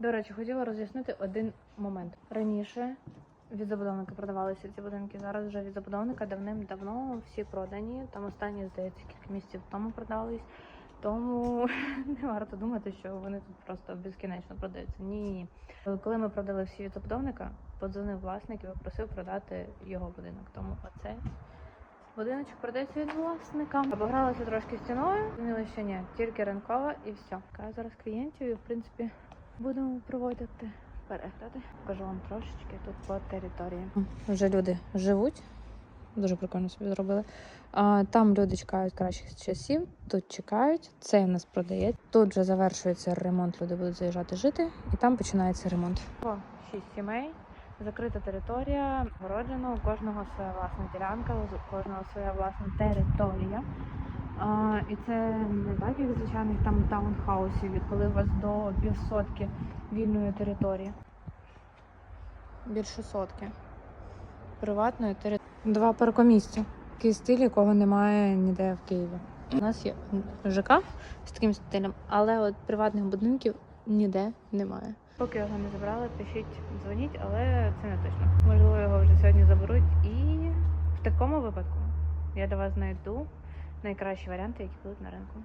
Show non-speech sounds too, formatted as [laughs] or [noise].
До речі, хотіла роз'яснити один момент. Раніше від забудовника продавалися ці будинки. Зараз вже від забудовника давним-давно всі продані. Там останні, здається, кілька місяців тому продались. Тому [laughs] не варто думати, що вони тут просто безкінечно продаються. Ні, ні. Коли ми продали всі від забудовника, подзвонив власник і попросив продати його будинок. Тому оце будиночок продається від власника. Обогралася трошки стіною. Зрозуміли, що ні, тільки ринкова і все. Зараз клієнтів і в принципі будемо проводити перегляди. Покажу вам трошечки тут по території. Вже люди живуть. Дуже прикольно собі зробили. А, там люди чекають кращих часів, тут чекають. Це в нас продає. Тут вже завершується ремонт, люди будуть заїжджати жити, і там починається ремонт. О, шість сімей. Закрита територія, огороджена, у кожного своя власна ділянка, у кожного своя власна територія. А, і це не так, як звичайних там таунхаусів, коли у вас до півсотки вільної території. Більше сотки. Приватної території. Два паркомісця. Такий стиль, якого немає ніде в Києві. У нас є ЖК з таким стилем, але от приватних будинків ніде немає. Поки його не забрали, пишіть, дзвоніть, але це не точно. Можливо, його вже сьогодні заберуть. І в такому випадку я для вас знайду найкращі варіанти, які будуть на ринку.